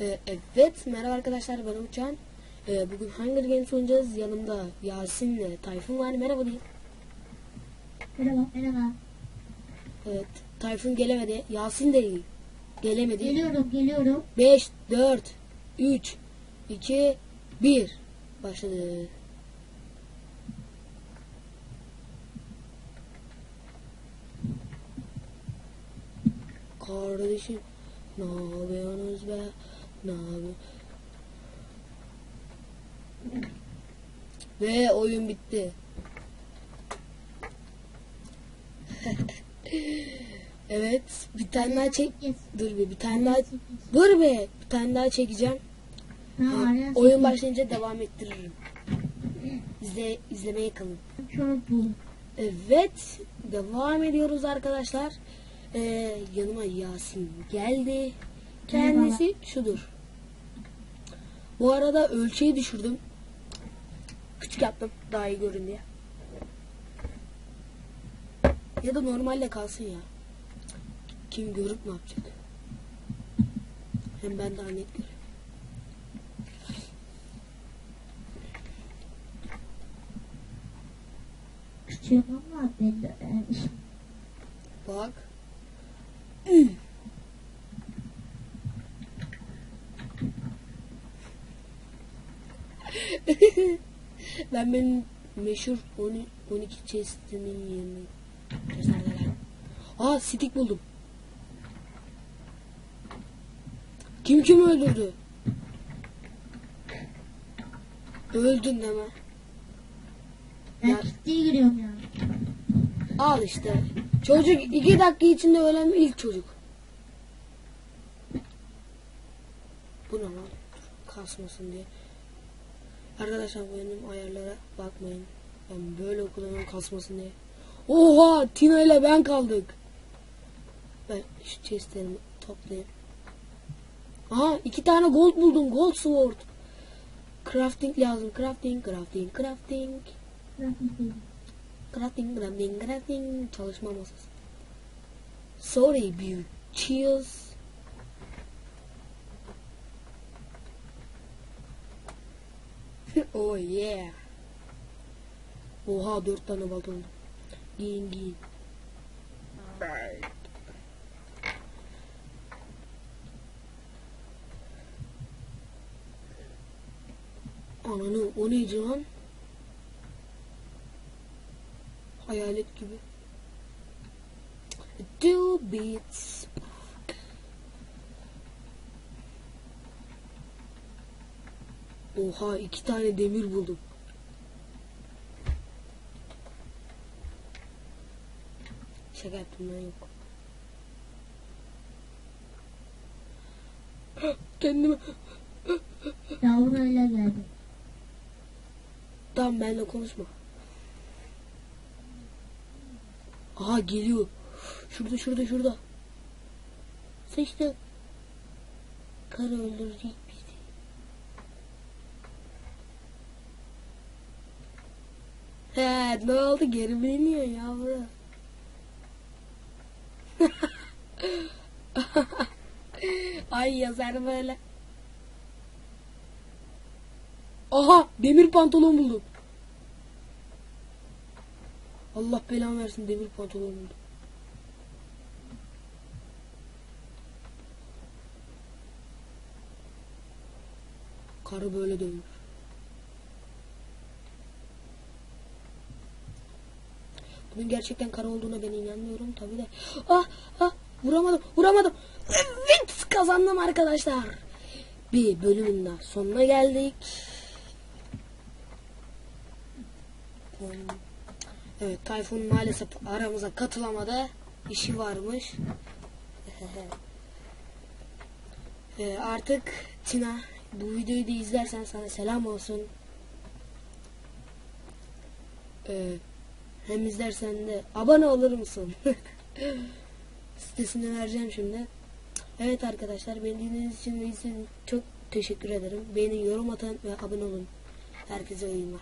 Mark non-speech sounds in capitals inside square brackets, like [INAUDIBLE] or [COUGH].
Ee, evet, merhaba arkadaşlar ben Uçan. Ee, bugün Hunger Games oynayacağız. Yanımda Yasin'le Tayfun var. Merhaba diyeyim. Merhaba. Merhaba. Evet, Tayfun gelemedi. Yasin de gelemedi. Geliyorum, geliyorum. 5, 4, 3, 2, 1. Başladı. Kardeşim ne yapıyorsunuz be? Ne yapıyor? Ve oyun bitti. [LAUGHS] evet, bir tane daha çek. Dur bir, bir tane daha. Dur be, bir tane daha çekeceğim. Ha, Oyun başlayınca devam ettiririm. İzle, izlemeye kalın. Evet, devam ediyoruz arkadaşlar. Ee, yanıma Yasin geldi. Kendisi şudur. Bu arada ölçeği düşürdüm. Küçük yaptım daha iyi görün diye. Ya da normalde kalsın ya. Kim görüp ne yapacak? Hem ben daha net görüyorum. Küçüğüm ama ben de. Bak. [LAUGHS] ben benim meşhur 10 12 chest'imin yerini gösterdiler. Aa stick buldum. Kim kim öldürdü? Öldün deme. Ben kitliye giriyorum ya. Al işte. Çocuk iki dakika içinde ölen ilk çocuk. Bu ne lan? Kasmasın diye. Arkadaşlar benim ayarlara bakmayın. Ben böyle okuduğum kasmasın diye. Oha! Tina ile ben kaldık. Ben şu chestlerimi toplayayım. Aha iki tane gold buldum. Gold sword. Crafting lazım. Crafting, crafting, crafting. Crafting, crafting, crafting. Çalışma masası. Sorry, bitches. [LAUGHS] oh yeah. Oha dört tane balta oldu. Giyin giyin. Ananı o neydi lan? Hayalet gibi. Two beats. Oha iki tane demir buldum. Şaka yaptım lan yok. Kendime Yavru öyle geldi. Tamam benimle konuşma. Aha geliyor. Şurada şurada şurada. Sıçtı. Karı öldürecek He ne oldu geri biniyor yavru. [LAUGHS] Ay yazar böyle. Aha demir pantolon buldum. Allah belamı versin demir pantolon buldum. Karı böyle dövmüş. Bunun gerçekten karı olduğuna ben inanmıyorum tabi de. Ah ah vuramadım vuramadım. Evet kazandım arkadaşlar. Bir bölümün daha sonuna geldik. Evet Tayfun maalesef aramıza katılamadı. İşi varmış. [LAUGHS] Ee, artık Tina bu videoyu da izlersen sana selam olsun. Ee, hem izlersen de abone olur musun? [LAUGHS] Sitesini vereceğim şimdi. Evet arkadaşlar beni dinlediğiniz için ve için çok teşekkür ederim. Beğenin, yorum atın ve abone olun. Herkese iyi günler.